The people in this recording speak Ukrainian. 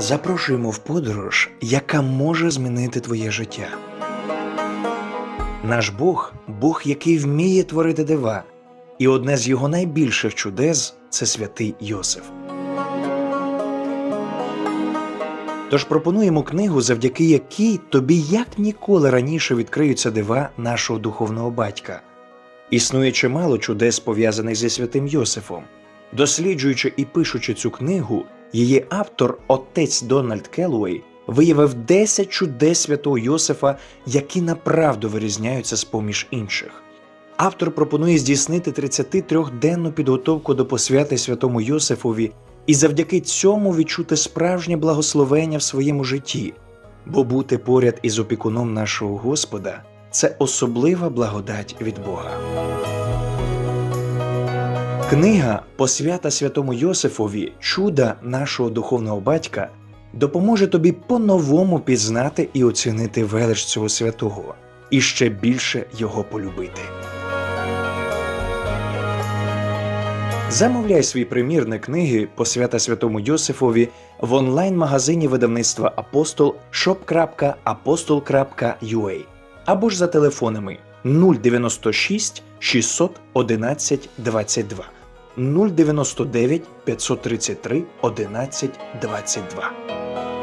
Запрошуємо в подорож, яка може змінити твоє життя. Наш Бог Бог, який вміє творити дива, і одне з його найбільших чудес це святий Йосиф. Тож пропонуємо книгу, завдяки якій тобі як ніколи раніше відкриються дива нашого духовного батька. Існує чимало чудес, пов'язаних зі святим Йосифом. Досліджуючи і пишучи цю книгу, її автор, отець Дональд Келлоуей, виявив 10 чудес святого Йосифа, які направду вирізняються з поміж інших. Автор пропонує здійснити 33-денну підготовку до посвяти святому Йосифові і завдяки цьому відчути справжнє благословення в своєму житті, бо бути поряд із опікуном нашого Господа це особлива благодать від Бога. Книга Посвята святому Йосифові Чуда нашого духовного батька допоможе тобі по-новому пізнати і оцінити велич цього святого і ще більше його полюбити. Замовляй свій примірник книги Посвята святому Йосифові в онлайн-магазині видавництва Апостол shop.apostol.ua або ж за телефонами 096 611 22 099 533 11 22.